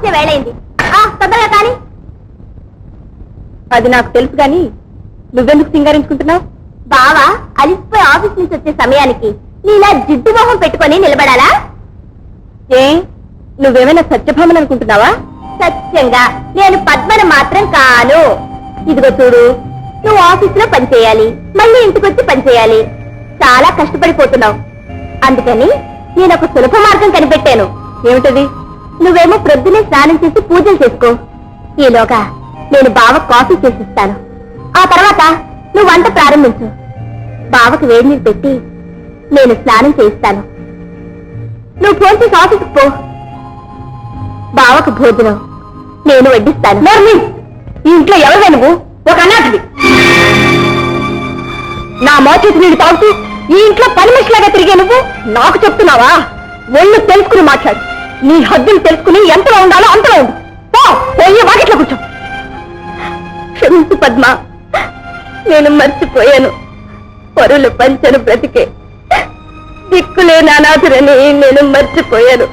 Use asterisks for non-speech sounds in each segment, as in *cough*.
వచ్చే వేళైంది తొందరగా కానీ. అది నాకు తెలుసు గాని నువ్వెందుకు సింగారించుకుంటున్నావు? బావా అలిసిపోయి ఆఫీస్ నుంచి వచ్చే సమయానికి నీలా జిడ్డు మొహం పెట్టుకొని నిలబడాలా? ఏ నువ్వేమైనా సత్యభామని అనుకుంటున్నావా? సత్యంగా నేను పద్మను మాత్రం కాను. ఇదిగో చూడు నువ్వు ఆఫీస్లో పనిచేయాలి మళ్ళీ ఇంటికొచ్చి పని చేయాలి. చాలా కష్టపడిపోతున్నావు. అందుకని నేను ఒక సులభ మార్గం కనిపెట్టాను. ఏమిటది? నువ్వేమో ప్రొద్దునే స్నానం చేసి పూజలు చేసుకో. ఈలోగా నేను బావ కాఫీ చేసిస్తాను. ఆ తర్వాత నువ్వు వంట ప్రారంభించు. బావకు వేడి నీళ్ళు పెట్టి నేను స్నానం చేయిస్తాను. నువ్వు ఫోన్ చేసి ఆఫీస్కి పో. బావకు భోజనం నేను వడ్డిస్తాను. ఈ ఇంట్లో ఎవరు నువ్వు? ఒక అనాథివి నా మోచేతి నీళ్ళు తాగుతూ ఈ ఇంట్లో పని మనిషిలాగా తిరిగే నువ్వు? నాకు చెప్తున్నావా? ఒళ్ళు తెలుసుకుని మాట్లాడు. నీ హద్దులు తెలుసుకుని ఎంతలో ఉండాలో అంతలో ఉండు. పోయి వాకిట్లో కూర్చో. క్షమించు పద్మ. నేను మర్చిపోయాను. పరులు పంచను బ్రతికే. దిక్కులే నానాథురని నేను మర్చిపోయాను.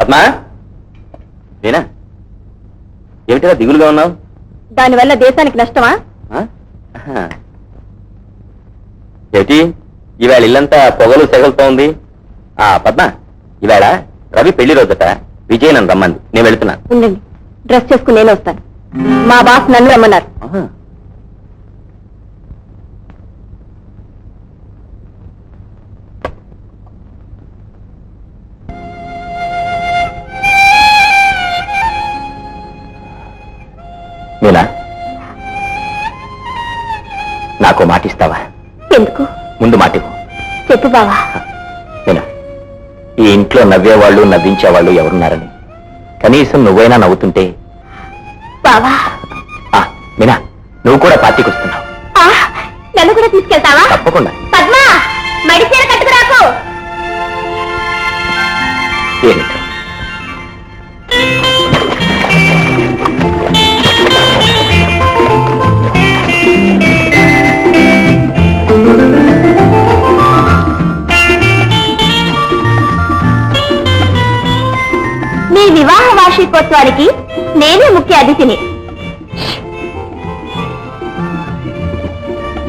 పద్మా? నేనా? ఏమిటిగా దిగులుగా ఉన్నావు? దానివల్ల దేశానికి నష్టమా. ఏమిటి? ఈవేళ ఇల్లంతా పొగలు సెగలుతో ఉంది. ఆ పద్మ ఈవేళ రవి పెళ్ళి రోజట విజయ్ నన్ను రమ్మంది. నేను వెళుతున్నాను ఉండండి. డ్రెస్ చేసుకుని నేను వస్తాను. మా బాస్ నన్ను రమ్మన్నారు. మీనా నాకు మాటిస్తావా? ఎందుకు? ముందు మాటివ్వు. చెప్పు బావా. మీనా ఈ ఇంట్లో నవ్వేవాళ్ళు నవ్వించేవాళ్ళు ఎవరున్నారని. కనీసం నువ్వైనా నవ్వుతుంటే. బావా. మీనా నువ్వు కూడా పార్టీకి వస్తున్నావు. నన్ను కూడా తీసుకెళ్తావా? తప్పకుండా. పద్మ మడిచీర కట్టుకురాకు ఏమిటో? వార్షికోత్సవానికి నేనే ముఖ్య అతిథిని.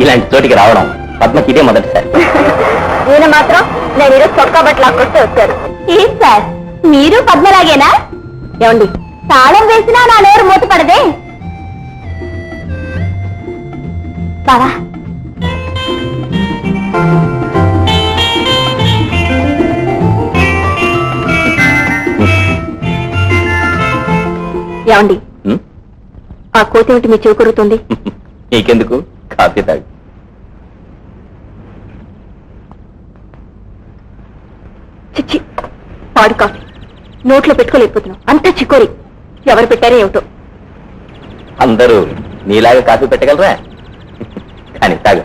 ఇలాంటి చోటికి రావడం పద్మకి ఇదే మొదటిసారి. *laughs* ఈయన మాత్రం నేను ఈరోజు చొక్కా బట్టలు లాక్కొస్తే వచ్చారు ఏం సార్? మీరు పద్మలాగేనా? ఏమండి తాళం వేసినా నా నోరు మూతపడదే? బావా ఏమండి? ఆ కోతి ఏమిటి మీ చెవి *laughs* నీకెందుకు? కాఫీ తాగు. చిచ్చి పాడు కాఫీ. నోట్లో పెట్టుకోలేకపోతున్నాం అంత చికోరి. ఎవరు పెట్టారో ఏమిటో. అందరూ నీలాగా కాఫీ పెట్టగలరా? కానీ తాగు.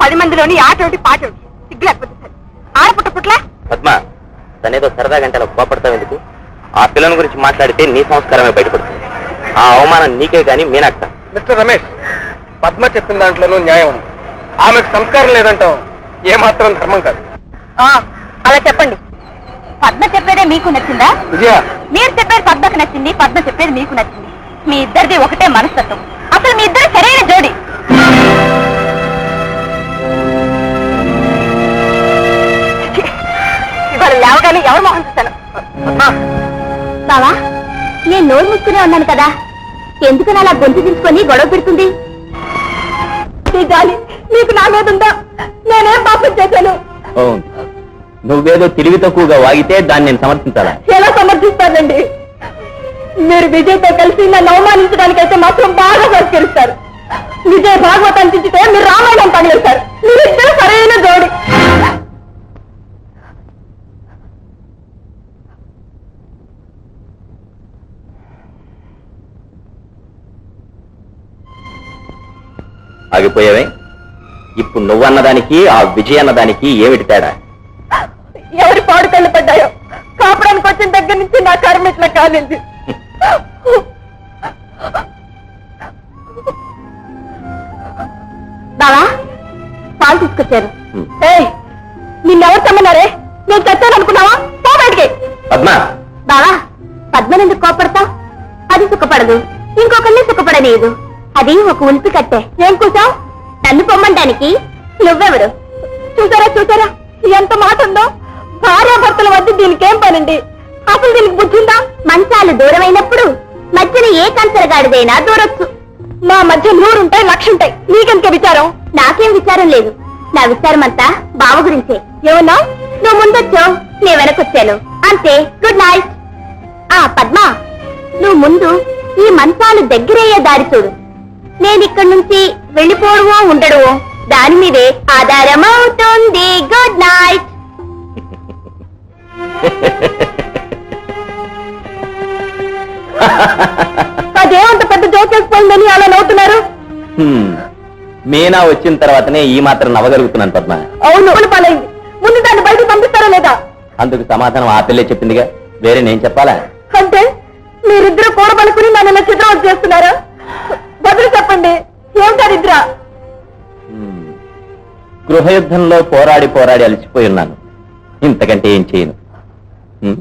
పది మందిలోని ఆట ఒకటి పాట ఒకటి సిగ్గు లేకపోతే సరే. ఆడపుట్ట పుట్ల? పద్మ తనేదో సరదా గంటలో కోపడతావు ఎందుకు? ఆ పిల్లని గురించి మాట్లాడితే నీ సంస్కారమే బయటపడుతుంది. ఆ అవమానం నీకే గాని మీనాక్త మిస్టర్ రమేష్ పద్మ చెప్పిన దాంట్లోనూ న్యాయం ఉంది. ఆమెకు సంస్కారం లేదంటాం ఏమాత్రం ధర్మం కాదు. అలా చెప్పండి. పద్మ చెప్పేదే మీకు నచ్చిందా? విజయ. మీరు చెప్పేది పద్మకు నచ్చింది పద్మ చెప్పేది మీకు నచ్చింది. మీ ఇద్దరిది ఒకటే మనస్తత్వం. అసలు మీ ఇద్దరు సరైన జోడి. లేవగానే ఎవరు మొహం చూశాను? బావా నేను నోరు మూసుకునే ఉన్నాను కదా. ఎందుకని అలా గొంతు తీసుకొని గొడవ పెడుతుంది? ఈ మీకు నా మీద ఉందా? నేనేం పాపం చేశాను? నువ్వేదో తెలివి తక్కువగా వాగితే దాన్ని నేను సమర్థించాలా? ఎలా సమర్థిస్తారండి? మీరు విజయ్తో కలిసి నన్ను అవమానించడానికైతే మాత్రం బాగా సంస్కరిస్తారు విజయ్ భాగవతాన్ని చించితే మీరు రామాయణం పనిచేస్తారు మీరిద్దరు సరైన జోడి. ఆగిపోయావే? ఇప్పుడు నువ్వన్నదానికి ఆ విజయ్ అన్నదానికి ఏమిటి తేడా? ఎవరి పాడు కళ్ళు పడ్డాయో? కాపడానికి వచ్చిన దగ్గర నుంచి నా కర్మ ఇట్లా కాలేదు. బావా పాలు తీసుకొచ్చారు. నిన్నెవరు తమ్మన్నారే? నేను చచ్చాను అనుకున్నావా? పో బయటికి. పద్మ. బావా పద్మనెందుకు కోపడతావు? అది సుఖపడదు. ఇంకొకరిని సుఖపడలేదు అది ఒక ఉల్పి కట్టే. ఏం కూసావు నన్ను పొమ్మంటానికి నువ్వెవరు? చూసారా చూసారా? ఎంత మాట ఉందో? భార్యాభర్తల వద్ద దీనికేం పనండి అసలు దీనికి బుద్ధిందా మంచాలు దూరమైనప్పుడు మధ్యన ఏ కంచరగాడిదైనా దూరొచ్చు. మా మధ్య నూరుంటాయి లక్షుంటాయి. నీకెంత విచారం? నాకేం విచారం లేదు. నా విచారం అంతా బావ గురించే. ఏమన్నా? నువ్వు ముందొచ్చావు నేను వెనకొచ్చాను. అంతే. గుడ్ నైట్ ఆ పద్మ. నువ్వు ముందు ఈ మంచాలు దగ్గరయ్యే దారి చూడు. నేను ఇక్కడి నుంచి వెళ్ళిపోవడమో ఉండడమో దాని మీదే ఆధారమవుతుంది. గుడ్ నైట్ అదేమంత పెద్ద జోకేసిపోయిందని అలా నవ్వుతున్నారు. మీనా వచ్చిన తర్వాతనే ఈ మాత్రం నవ్వగలుగుతున్నాను పద్మ. అవును. పాలైంది ముందు దాన్ని బయటకు పంపిస్తారా లేదా? అందుకు సమాధానం ఆ పిల్లే చెప్పిందిగా. వేరే నేను చెప్పాలా? అంటే మీరిద్దరు కూడబలుకుని నన్ను చిత్రం చేస్తున్నారా? బదులు చెప్పండి. ఏమిటా నిద్ర హ్మ్. గృహయుద్ధంలో పోరాడి పోరాడి అలసిపోయి ఉన్నాను. ఇంతకంటే ఏం చేయను. హ్మ్?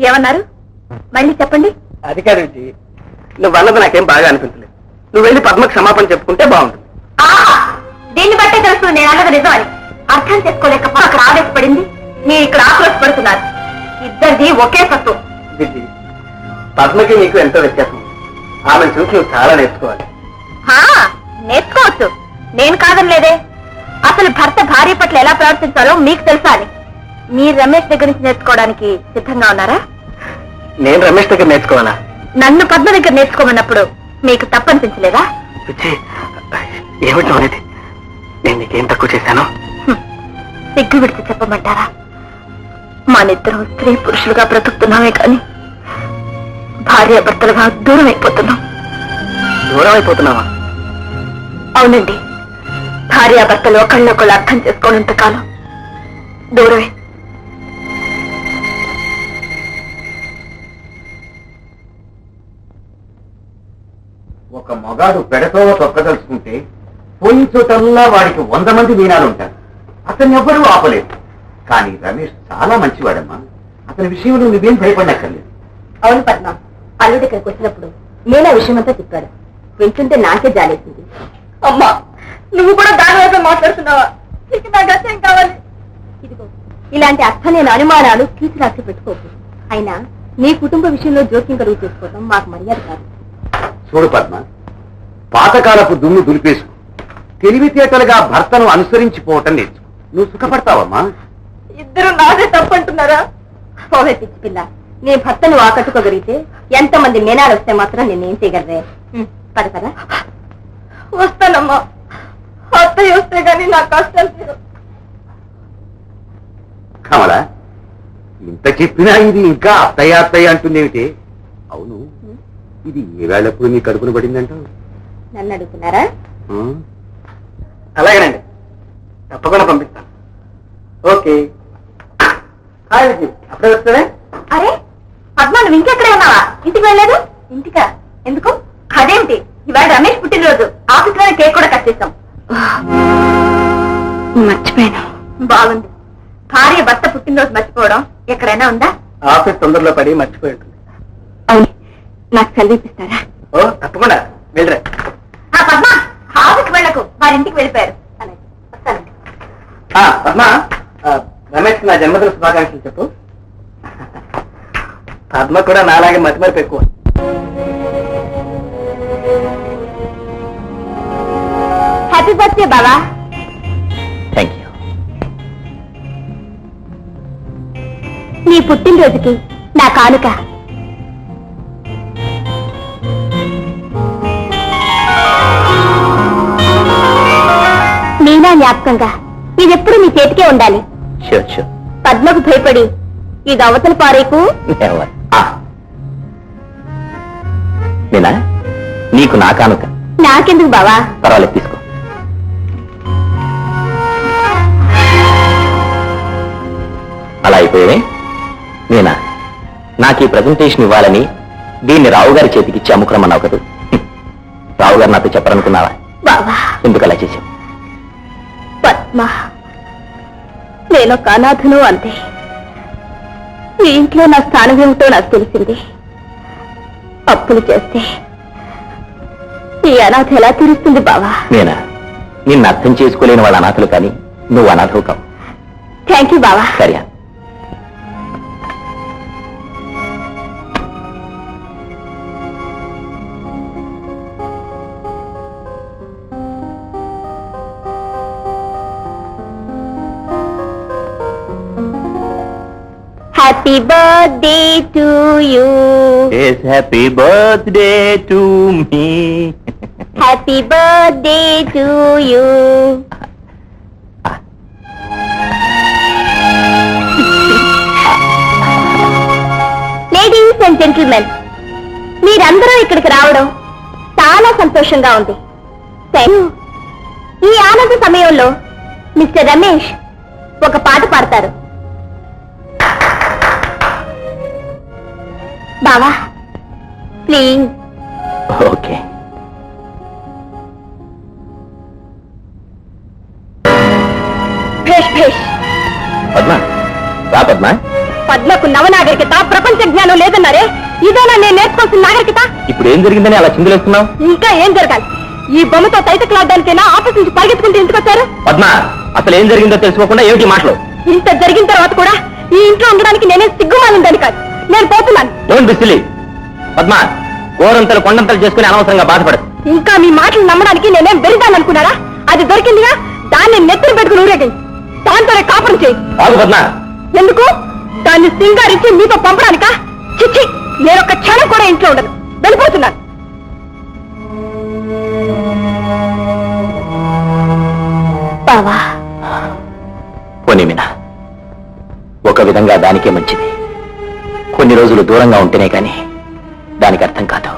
ఏమన్నారు? మళ్ళీ చెప్పండి. అది కాదు విజి నువ్వు అన్నది నాకేం బాగా అనిపించలేదు. నువ్వు వెళ్ళి పద్మకు క్షమాపణ చెప్పుకుంటే బాగుంటుంది. ఆహా! దీన్ని బట్టే తెలుసు నేను అన్నది నిజం అని. అర్థం చేసుకోలేక అక్కడ ఆవేశపడింది మీరు ఇక్కడ ఆక్రోశపడుతున్నారు. ఇద్దరిది ఒకే సత్తు విజి పద్మకి నీకు ఎంతో వ్యత్యాసం. ఆమెను చూసి నువ్వు చాలా నేర్చుకోవాలి. నేర్చుకోవచ్చు. నేను కాదనలేదే. అసలు భర్త భార్య పట్ల ఎలా ప్రవర్తించాలో మీకు తెలుసా అని. మీరు రమేష్ దగ్గర నుంచి నేర్చుకోవడానికి సిద్ధంగా ఉన్నారా? నేను రమేష్ దగ్గర నేర్చుకోవాలా? నన్ను పద్మ దగ్గర నేర్చుకోమన్నప్పుడు మీకు తప్పనిపించలేదా ఏమిటి అనేది? నేను నీకేం తక్కువ చేశాను. సిగ్గు విడిచి చెప్పమంటారా? మనిద్దరం స్త్రీ పురుషులుగా బ్రతుకుతున్నామే కానీ భార్యాభర్తలుగా దూరం అయిపోతున్నాం దూరం అయిపోతున్నావా అవునండి. భార్యాభర్తలు ఒకళ్ళొకళ్ళు అర్థం చేసుకోనంత కాలం దూరమే. ఒక మగాడు పెడతోవ తొక్కదలుచుకుంటే పోయిన చోటల్లా వాడికి వంద మంది మీనాలు ఉంటారు అతన్ని ఎవ్వరూ ఆపలేదు కానీ రమేష్ చాలా మంచివాడమ్మా. అతని విషయంలో నువ్వేం భయపడనక్కర్లేదు. అవును పద్మ. అల్లుడి ఇక్కడికి వచ్చినప్పుడు నేను ఆ విషయం అంతా చెప్పాడు వింటుంటే నాకే జాలేసింది. అమ్మా నువ్వు కూడా దాని వైపు మాట్లాడుతున్నావా? నీకు నా గత్యం కావాలి. ఇదిగో ఇలాంటి అర్థలేని అనుమానాలు కీచి రాసి పెట్టుకోకు. అయినా నీ కుటుంబ విషయంలో జోక్యం కలుగు చేసుకోవడం మాకు మర్యాద కాదు. చూడు పద్మ పాతకాలపు దుమ్ము దులిపేసుకు. తెలివితేటలుగా భర్తను అనుసరించిపోవటం నేర్చు నువ్వు సుఖపడతావమ్మా? ఇద్దరు నాదే తప్పంటున్నారా? పోవే పిచ్చి పిల్ల. నీ భర్తను ఆకట్టుకోగలిగితే ఎంతమంది మేనాలు వస్తే మాత్రం నేనేం చేయగలరే? పద కదా వస్తానమ్మా. అత్తయ్య వస్తే గానీ నా తీరవు. కమలా ఇంత చెప్పినా ఇది ఇంకా అత్తయ్య అత్తయ్య అంటుందేమిటి? అవును ఇది ఏ వేళప్పుడు నీ కడుపున పడిందంటావు? నన్ను అడుగుతున్నారా? అలాగేనండి. తప్పకుండా పంపిస్తాను. ఓకే. అప్పుడే వస్తానే అరే పద్మ నువ్వు ఇంకెక్కడే ఉన్నావా? ఇంటికి వెళ్ళలేదు? ఇంటికా? ఎందుకు? అదేమిటి ఇవాళ రమేష్ పుట్టినరోజు. ఆఫీస్లోనే కేక్ కూడా కట్ చేస్తాం మర్చిపోయాను. బాగుంది. భార్య భర్త పుట్టినరోజు మర్చిపోవడం ఎక్కడైనా ఉందా? ఆఫీస్ తొందరలో పడి మర్చిపోయి అవును. నాకు చదివిపిస్తారా? ఓ తప్పకుండా. వెళ్ళరా. ఆ పద్మ వెళ్ళకు. వారింటికి వెళ్ళిపోయారు. అలాగే. వస్తానండి. ఆ, పద్మ ఆ, రమేష్ నా జన్మదిన శుభాకాంక్షలు చెప్పు. పద్మ కూడా నాలాగే మతిమరుపు ఎక్కువ. హ్యాపీ బర్త్డే బావా థ్యాంక్ యూ నీ పుట్టినరోజుకి నా కానుక. మీనా జ్ఞాపకంగా ఇదెప్పుడు నీ చేతికే ఉండాలి. షూర్ షూర్ పద్మకు భయపడి ఇది అవతల పారేకు. *laughs* మీనా నీకు నా కానుక. నాకెందుకు బావా? పర్వాలేదు తీసుకో. అలా ఏ నేనా? నాకు ఈ ప్రజెంటేషన్ ఇవ్వాలని దీన్ని రావు గారి చేతికి ఇచ్చి అమ్ముకురమ్మన్నావు కదా. రావు గారు నాతో చెప్పాలనుకున్నావా? బావా. ఎందుకు అలా చేశావు? పద్మ. నేను ఒక అనాథను అంతే. ఈ ఇంట్లో నా స్థానం ఏమిటో నాకు తెలిసింది. అప్పులు చేస్తే ఈ అనాథ ఎలా తీరుస్తుంది బావా? నేనా? నిన్ను అర్థం చేసుకోలేని వాళ్ళ అనాథలు కానీ నువ్వు అనాథవు కావు. థ్యాంక్ యూ బావా. సరే. Happy birthday to you always happy birthday to me. Happy birthday to you ladies and gentlemen మీరందరూ ఇక్కడికి రావడం చాలా సంతోషంగా ఉంది. ఈ ఆనంద సమయంలో మిస్టర్ రమేష్ ఒక పాట పాడతారు. బావా ప్లీజ్. ఓకే. భేష్ భేష్. పద్మ. రా పద్మ. పద్మకు నవనాగరికత ప్రపంచ జ్ఞానం లేదన్నారే? ఇదేనా నేను నేర్చుకోవాల్సిన నాగరికత? ఇప్పుడు ఏం జరిగిందని అలా చిందులేస్తున్నావు ఇంకా ఏం జరగాలి? ఈ బొమ్మతో తైతకులాడడానికైనా ఆఫీస్ నుంచి పరిగెత్తుకుంటూ ఇంటికి వచ్చారు? పద్మ అసలు ఏం జరిగిందో తెలుసుకోకుండా ఏమిటి మాటలు? ఇంత జరిగిన తర్వాత కూడా ఈ ఇంట్లో ఉండడానికి నేనే సిగ్గుమాలిందని కాదు. నేను పోతున్నాను. డోంట్ బిసిలి పద్మ గోరంతలు కొండంతలు చేసుకుని అనవసరంగా బాధపడదు ఇంకా మీ మాటలు నమ్మడానికి నేనేం వెరిదాను అనుకున్నారా అది దొరికిందిగా దాన్ని నెత్తిన పెట్టుకుని ఊరేగి. దాంతోనే కాపురం చేయి. ఆగు పద్మ. ఎందుకు? దాన్ని సింగారించి మీతో పంపడానికా? చిచ్చి నేను ఒక క్షణం కూడా ఇంట్లో ఉండను. వెళ్ళిపోతున్నాను. బావా. పోనీ మీనా ఒక విధంగా దానికే మంచిది. కొన్ని రోజులు దూరంగా ఉంటేనే కానీ దానికి అర్థం కాదు.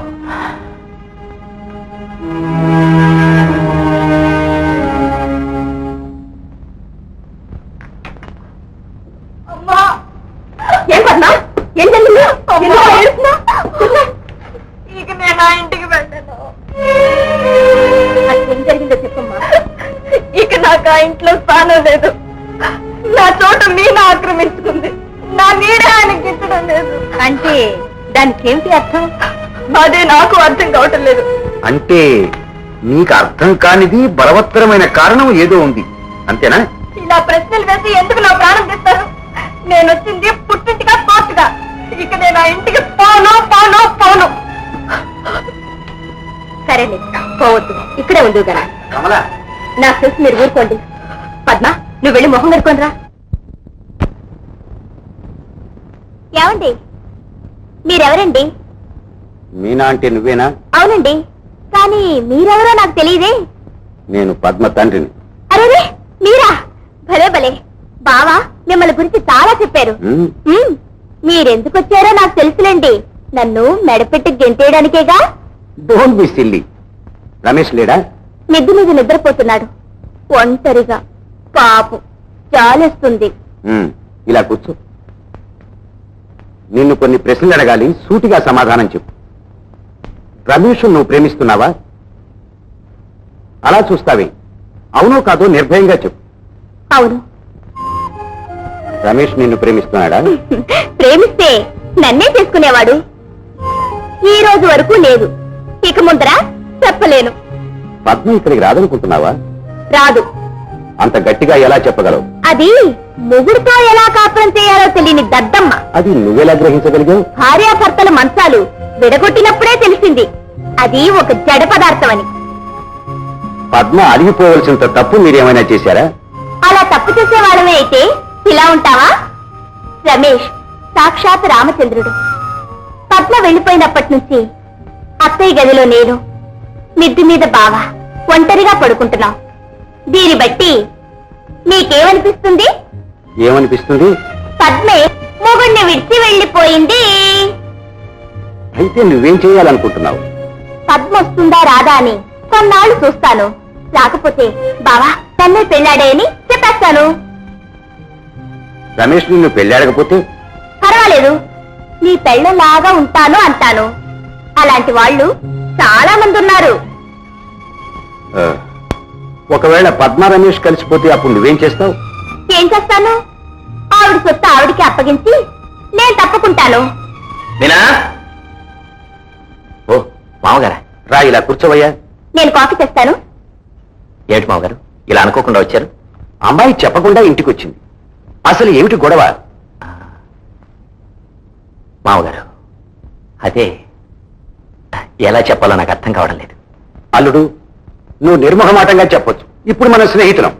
నాకు ఆ ఇంట్లో స్థానం లేదు. నా చోట మీన ఆక్రమించుకుంది. నా నీడ లేదు. అంటే దానికి ఏమిటి అర్థం? అదే నాకు అర్థం కావటం లేదు. అంటే నీకు అర్థం కానిది బలవత్తరమైన కారణం ఏదో ఉంది. అంతేనా? ఇలా ప్రశ్నలు వేసి ఎందుకు నా ప్రాణం తీస్తారు? నేను వచ్చింది పుట్టింటిగా కోర్టుగా ఇక నేను ఆ ఇంటికి పోను పోను పోను. సరేలే పోవద్దు. ఇక్కడే ఉంది కదా. కమలా. నాకు తెలిసి మీరు ఊరుకోండి. పద్మ నువ్వు వెళ్ళి మొహం కడుక్కొని రా. ఏమండి? మీరెవరండి? మీనా అంటే నువ్వేనా? అవునండి. కానీ మీరెవరో నాకు తెలియదే. నేను పద్మ తండ్రిని. అరే మీరా? భలే భలే. బావా మిమ్మల్ని గురించి చాలా చెప్పారు. ఉమ్, ఉమ్, మీరెందుకు వచ్చారో నాకు తెలుసులేండి. నన్ను మెడపెట్టి గెంతేయడానికేగా? డోంట్ బి సిల్లీ రమేష్ లేడా? మిద్ది మీద నిద్రపోతున్నాడు. ఒంటరిగా. పాపం. జాలేస్తుంది. ఉమ్, ఇలా కూర్చో. నిన్ను కొన్ని ప్రశ్నలు అడగాలి సూటిగా సమాధానం చెప్పు. రమేష్ నువ్వు ప్రేమిస్తున్నావా? అలా చూస్తావే. అవునో కాదో నిర్భయంగా చెప్పు. అవును. రమేష్ నిన్ను ప్రేమిస్తున్నాడా? *laughs* ప్రేమిస్తే నన్నే చేసుకునేవాడు? ఈ రోజు వరకు లేదు. ఇక ముందర చెప్పలేను. పద్మ ఇక్కడికి రాదనుకుంటున్నావా? రాదు. అంత గట్టిగా ఎలా చెప్పగలవు? అది మొగుడుతో ఎలా కాపురం చేయాలో? తెలియని దద్దమ్మ. అది నువ్వెలా గ్రహించగలిగావు? భార్యాభర్తల మంచాలు విడగొట్టినప్పుడే తెలిసింది. అది ఒక జడ పదార్థం అని పద్మ అడిగిపోవలసినంత తప్పు మీరేమైనా చేశారా? అలా తప్పు చేసే వాళ్ళమే అయితే ఇలా ఉంటావా? రమేష్ సాక్షాత్ రామచంద్రుడు. పద్మ వెళ్ళిపోయినప్పటి నుంచి అత్తయ్య గదిలో నేను మిద్ది మీద బావ ఒంటరిగా పడుకుంటున్నాం. దీన్ని బట్టి మీకేమనిపిస్తుంది? ఏమనిపిస్తుంది? పద్మే మొగుణ్ణి విడిచి వెళ్ళిపోయింది. అయితే నువ్వేం చేయాలనుకుంటున్నావు? పద్మ వస్తుందా రాదా అని కొన్నాళ్ళు చూస్తాను. రాకపోతే బావా తన్నే పెళ్ళాడే అని చెప్పేస్తాను. రమేష్ నిన్ను పెళ్ళాడకపోతే? పర్వాలేదు నీ పెళ్ళలాగా ఉంటాను అంటాను. అలాంటి వాళ్ళు చాలా మంది ఉన్నారు ఒకవేళ పద్మ రమేష్ కలిసిపోతే అప్పుడు నువ్వేం చేస్తావు? ఏం చేస్తాను? సొత్తు ఆవిడికి అప్పగించి నేను తప్పుకుంటాను. మీనా? ఓ మామగారా రా ఇలా కూర్చోవయ్యా. నేను కాఫీ తెస్తాను. ఏమిటి మామగారు ఇలా అనుకోకుండా వచ్చారు? అమ్మాయి చెప్పకుండా ఇంటికి వచ్చింది అసలు ఏమిటి గొడవ? మామగారు అదే ఎలా చెప్పాలో నాకు అర్థం కావడం లేదు. అల్లుడు నువ్వు నిర్మోహమాటంగా చెప్పొచ్చు. ఇప్పుడు మన స్నేహితులం.